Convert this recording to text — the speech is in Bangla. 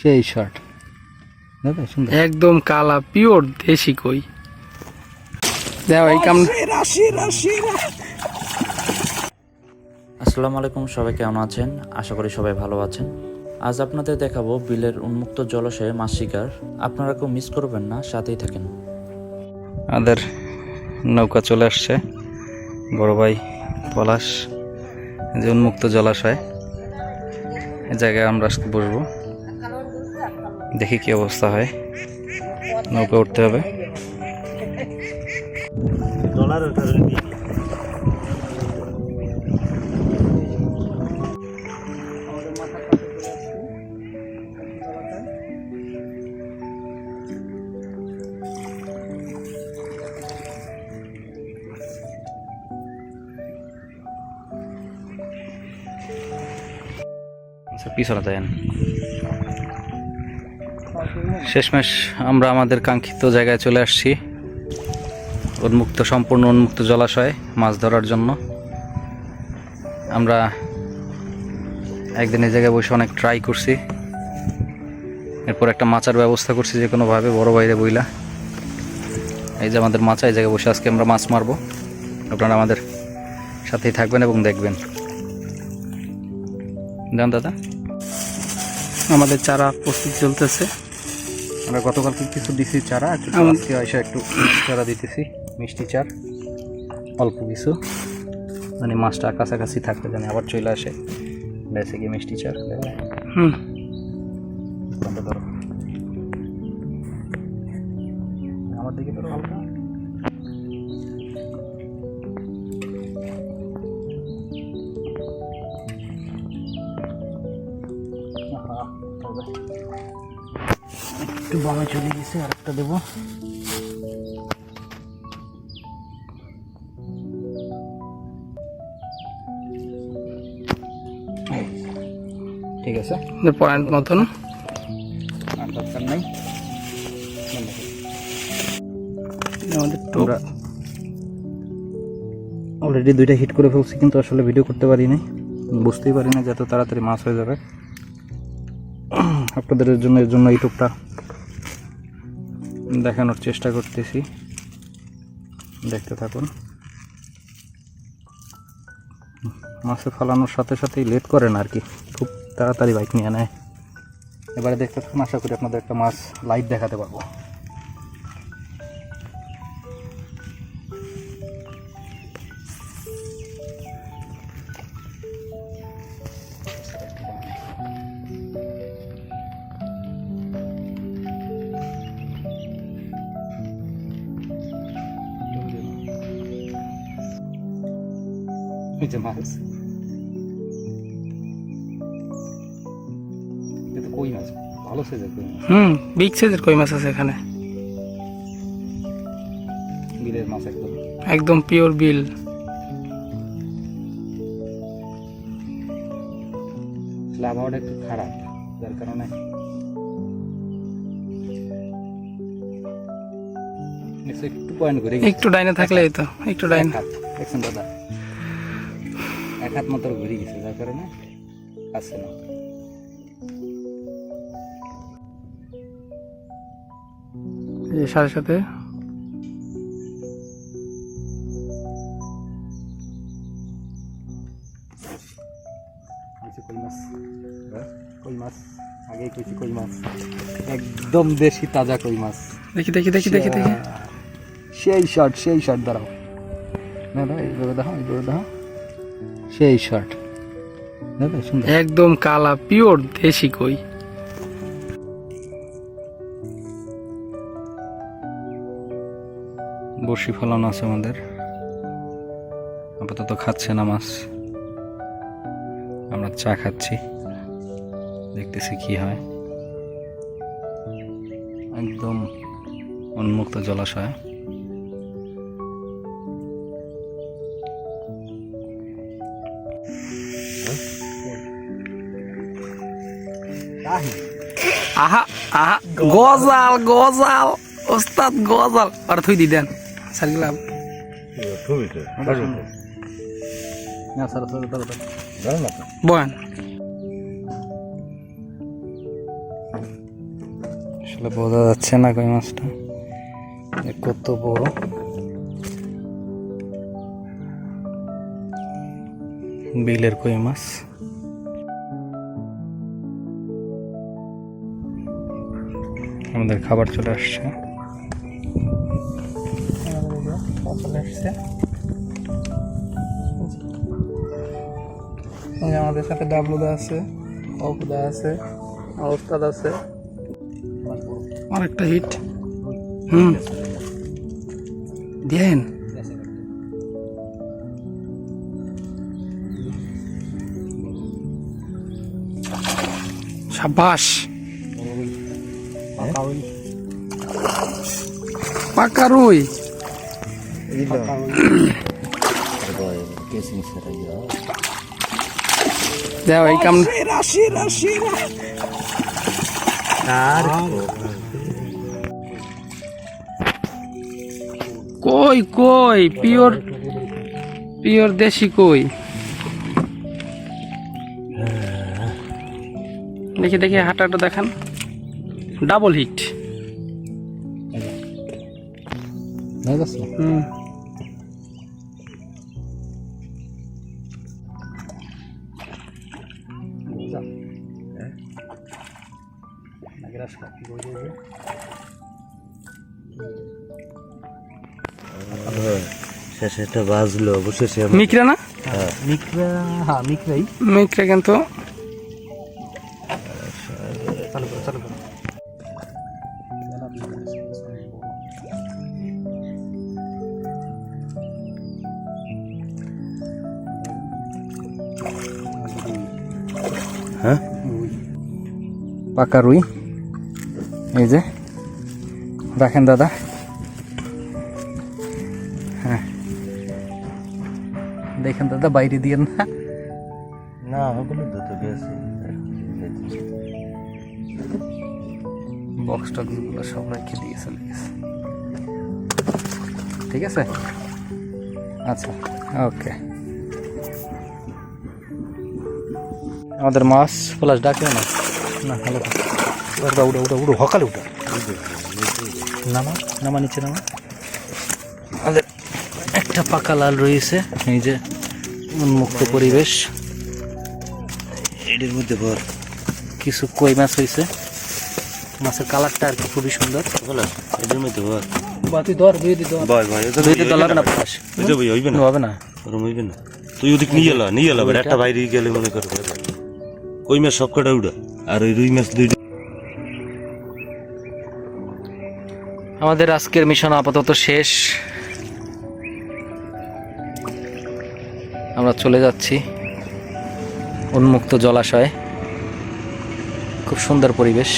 সেই শর্ট দাদা সুন্দর। একদম কালা পিওর দেশি কই। এই কাম আসসালামু আলাইকুম সবাই কেমন আছেন? আশা করি সবাই ভালো আছেন। আজ আপনাদের দেখাবো বিলের উন্মুক্ত জলাশয়ে মাছ শিকার। আপনারা কেউ মিস করবেন না সাথেই থাকেন। আমাদের নৌকা চলে আসছে। বড় ভাই পলাশ যে উন্মুক্ত জলাশয়। জায়গায় আমরা আজকে বসবো। দেখি কি অবস্থা হয়। নৌকা উঠতে হবে। পিছনে শেষমেশ আমরা আমাদের কাঙ্ক্ষিত জায়গায় চলে আসছি। উন্মুক্ত, সম্পূর্ণ উন্মুক্ত জলাশয় মাছ ধরার জন্য। আমরা একদিন এই জায়গায় বসে অনেক ট্রাই করছি। এরপর একটা মাচার ব্যবস্থা করছি যে কোনোভাবে, বড় বাইরে বইলা। এই যে আমাদের মাচা, এই জায়গায় বসে আজকে আমরা মাছ মারবো। আপনারা আমাদের সাথেই থাকবেন এবং দেখবেন। জান দাদা। আমাদের চারা প্রস্তুত চলতেছে। আমরা গতকালকে কিছু দিছি চারা একটু আজকে এসে একটু চারা দিতেছি মিষ্টি চার অল্প কিছু। মানে মাছটা কাছাকাছি থাকতে জানি আবার চলে আসে বেসে গিয়ে মিষ্টি চার। হুম। ধরো একটু বামে চলে গেছে আর একটা দেবো। ঠিক আছে। পয়েন্ট মতন। আর দরকার নাই। আমাদের অলরেডি দুইটা হিট করে ফেলছি কিন্তু আসলে ভিডিও করতে পারি নাই। বুঝতেই পারি না যে এত তাড়াতাড়ি মাছ হয়ে যাবে। আপনাদের জন্য এর জন্য ইউটিউবটা দেখানোর চেষ্টা করতেছি। দেখতে থাকুন। মাছে ফালানোর সাথে সাথেই লেট করে না আর কি। খুব তাড়াতাড়ি বাইক নিয়ে নেয়। এবারে দেখতে থাকুন, আশা করি আপনাদের একটা মাছ লাইভ দেখাতে পারব। যে মাছ এটা কই মাছ? ভালো সাইজের কই মাছ? হুম বিগ সাইজের কই মাছ আছে এখানে? বিলের মাছ একদম। একদম পিওর বিল। আবহাওয়াটা একটু খারাপ যার কারণে। একটু পয়েন্ট করে একটু ডাইনে থাকলে তো একটু ডাইন। দেখছেন দাদা? এক হাত মতো ঘুরে গেছে যার কারণে আসছে না। এই সাথে সাথে কইছি কই মাছ? হ্যাঁ? কই মাছ? আগেই কইছি কই মাছ। একদম দেশি তাজা কই মাছ। দেখি দেখি দেখি দেখি দেখি। সেই শট সেই শট দাঁড়াও। দাদা এইভাবে দেখো এইভাবে দেখো সেই দাদা একদম কালা পিওর দেশি কই। বড়শি ফলানো আছে আমাদের। আপাতত খাচ্ছে না মাছ। আমরা চা খাচ্ছি। দেখতেছি কি হয়। একদম উন্মুক্ত জলাশয়। আহা আহা গজাল গজাল ওস্তাদ গজাল। আর থুই দি দেন স্যার দাঁড়াও বয়ান। আসলে বোঝা যাচ্ছে না কই মাছটা। কত বড়। বিলের কই মাছ? আমাদের খাবার চলে আসছে। চলে আসছে আমাদের সাথে ডাবলুদা আছে অপুদা আছে আর ওস্তাদ আছে। আরেকটা হিট হুম। দিয়েন সাবাস পাকা রুই দেও এই কাম কই কই? পিওর পিওর দেশি কই? দেখি দেখি হাঁটাটা দেখান। ডাবল হিট হুম শেষে একটা বাজলো অবশেষে মিকরা না? মিকরা হ্যাঁ মিকরাই। মিকরা কিন্তু হ্যাঁ? পাকা রুই। এই যে রাখেন দাদা। হ্যাঁ। দেখেন দাদা বাইরে দিয়ে না? না ওগুলো দুটো গেছে বক্স টক্সগুলো সব রেখে দিয়ে চলে গেছে। ঠিক আছে? আচ্ছা ওকে আমাদের মাছ প্লাস ডাকে না? না ভালো উঠা উঠা উঠা উঠো সকালে উঠা। নামা নামা নিচে নামা। আমাদের একটা পাকা লাল রয়েছে এই যে উন্মুক্ত পরিবেশ। এটির মধ্যে ভর। কিছু কই মাছ হয়েছে। মাছের কালারটা আর কি খুবই সুন্দর। এটির মধ্যে ভর। বাতি ধর দুই ধর। দলার না পাশ ভাই হইবে না। হবে না। ওরম হইবে না। তুই ওদিক নিয়ে এলা নিয়ে এলা একটা বাইরে গেলে মনে কর কই মাছ সব কটা উড়া? আর ওই রুই মাছ দুই আমাদের আজকের মিশন আপাতত শেষ। আমরা চলে যাচ্ছি উন্মুক্ত জলাশয়। খুব সুন্দর পরিবেশ।